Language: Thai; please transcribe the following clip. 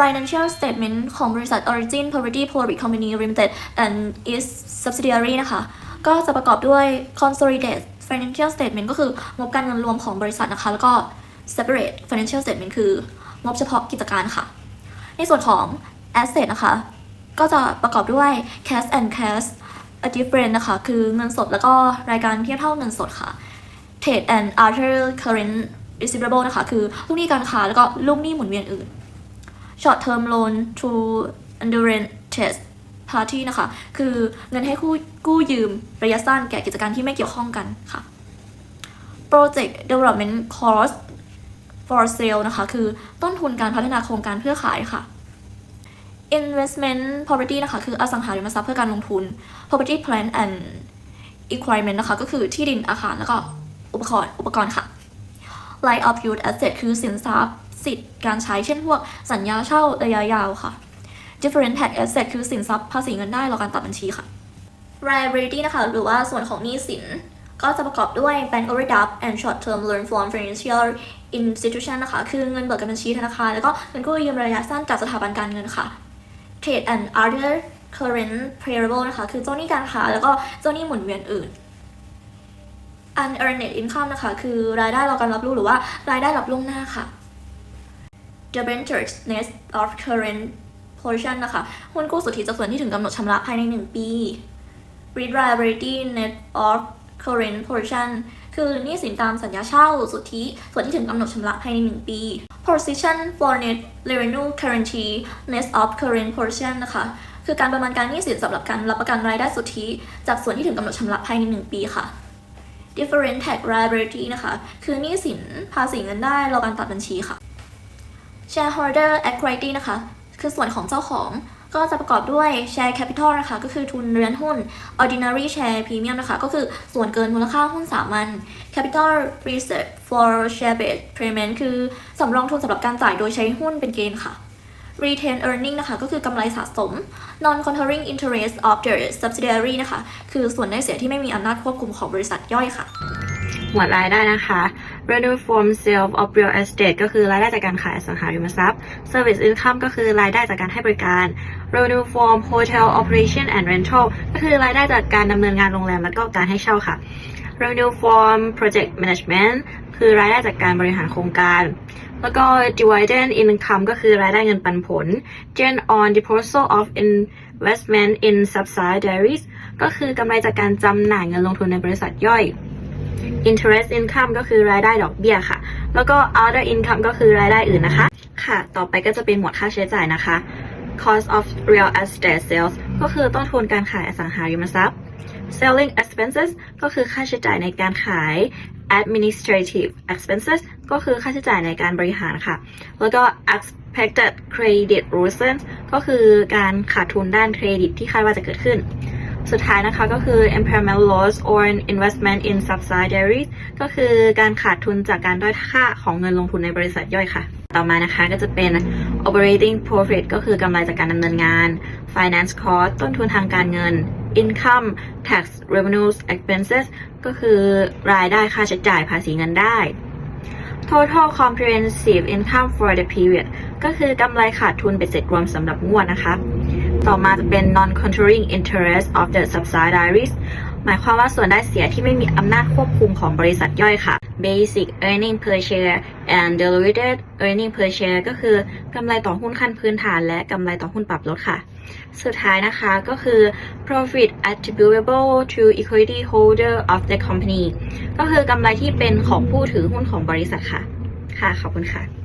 financial statement ของบริษัท Origin Property Public Company Limited and its subsidiary นะคะ ก็จะประกอบด้วย consolidated financial statement ก็คืองบการเงินรวมของบริษัทนะคะ แล้วก็ separate financial statement คืองบเฉพาะกิจการค่ะ ในส่วนของ asset นะคะ ก็จะประกอบด้วย cash and cash a difference นะคะ คือเงินสดแล้วก็รายการเทียบเท่าเงินสดค่ะ trade and other current receivable นะคะ คือลูกหนี้การค้าแล้วก็ลูกหนี้หมุนเวียนอื่น short term loan to endurance test party นะคะ คือเงินให้กู้ยืมระยะสั้นแก่กิจการที่ไม่เกี่ยวข้องกันค่ะ project development cost for sale นะคะ คือต้นทุนการพัฒนาโครงการเพื่อขายค่ะ investment property นะคะ คืออสังหาริมทรัพย์เพื่อการลงทุน property plant and equipment นะคะ ก็คือที่ดินอาคารแล้วก็อุปกรณ์อุปกรณ์ค่ะ right of use asset คือสินทรัพย์ สิทธิ์การใช้เช่นพวกสัญญาเช่าระยะยาวค่ะ different tax asset คือสินทรัพย์ภาษีเงินได้รอการตัดบัญชีค่ะ liability นะคะหรือว่าส่วนของหนี้สิน ก็จะประกอบด้วย bank overdraft and short term loan from financial institution นะคะ คือเงินเบิกกับบัญชีธนาคาร แล้วก็เงินกู้ยืมระยะสั้นจากสถาบันการเงินค่ะ trade and other current payable นะคะ คือเจ้าหนี้การค้า แล้วก็เจ้าหนี้หมุนเวียนอื่น unearned income นะคะ คือรายได้รอการรับรู้หรือว่ารายได้รับล่วงหน้าค่ะ debentures net of current portion นะคะ หุ้นกู้สุทธิจากส่วนที่ถึงกำหนดชำระภายใน 1 ปี read liability net of current portion คือหนี้สินตามสัญญาเช่าสุทธิ ส่วนที่ถึงกำหนดชำระภายใน 1 ปี position for net revenue guarantee net of current portion นะคะ คือการประมาณการหนี้สินสำหรับการรับประกันรายได้สุทธิ จากส่วนที่ถึงกำหนดชำระภายใน 1 ปีค่ะ different tax liability นะคะ คือหนี้สินภาษีเงินได้รอการตัดบัญชีค่ะ shareholder equity นะคะ คือส่วนของเจ้าของก็จะประกอบด้วย share capital นะคะ ก็คือทุนเรือนหุ้น ordinary share premium นะคะ ก็คือส่วนเกินมูลค่าหุ้นสามัญ capital reserve for share based payment คือสำรองทุนสำหรับการจ่ายโดยใช้หุ้นเป็นเกณฑ์ค่ะ retain earning นะคะ ก็คือกำไรสะสม non controlling interest of the subsidiary นะคะ คือส่วนได้เสียที่ไม่มีอำนาจควบคุมของบริษัทย่อยค่ะ หมวดรายได้นะคะ revenue from sale of real estate ก็คือรายได้จากการขายอสังหาริมทรัพย์ service income ก็คือรายได้จากการให้บริการ revenue from hotel operation and rental ก็คือรายได้จากการดำเนินงานโรงแรมและก็การให้เช่าค่ะ revenue from project management คือรายได้จากการบริหารโครงการ แล้วก็ dividend income ก็คือรายได้เงินปันผล gain on disposal of investment in subsidiaries ก็คือกำไรจากการจำหน่ายเงินลงทุนในบริษัทย่อย interest income ก็คือรายได้ดอกเบี้ยค่ะ แล้วก็ other income ก็คือรายได้อื่นนะคะ ค่ะ ต่อไปก็จะเป็นหมวดค่าใช้จ่ายนะคะ cost of real estate sales ก็คือต้นทุนการขายอสังหาริมทรัพย์ selling expenses ก็คือค่าใช้จ่ายในการขาย administrative expenses ก็คือค่าใช้จ่ายในการบริหารค่ะ แล้วก็ expected credit losses ก็คือการขาดทุนด้านเครดิตที่คาดว่าจะเกิดขึ้น สุดท้ายนะคะก็คือ impairment loss or investment in subsidiaries ก็คือการขาดทุนจากการด้อยค่าของเงินลงทุนในบริษัทย่อยค่ะ ต่อมานะคะก็จะเป็น operating profit ก็คือกำไรจากการดำเนินงาน finance cost ต้นทุนทางการเงิน income tax revenues expenses ก็คือรายได้ค่าใช้จ่ายภาษีเงินได้ total comprehensive income for the period ก็คือกำไรขาดทุนเป็นเสร็จรวมสำหรับงวดนะคะ ต่อมาจะเป็น non-controlling interest of the subsidiaries หมายความว่าส่วนได้เสียที่ไม่มีอำนาจควบคุมของบริษัทย่อยค่ะ basic earning per share and diluted earning per share ก็คือกำไรต่อหุ้นขั้นพื้นฐานและกำไรต่อหุ้นปรับลดค่ะ สุดท้ายนะคะก็คือ profit attributable to equity holder of the company ก็คือกำไรที่เป็นของผู้ถือหุ้นของบริษัทค่ะ ค่ะ ขอบคุณค่ะ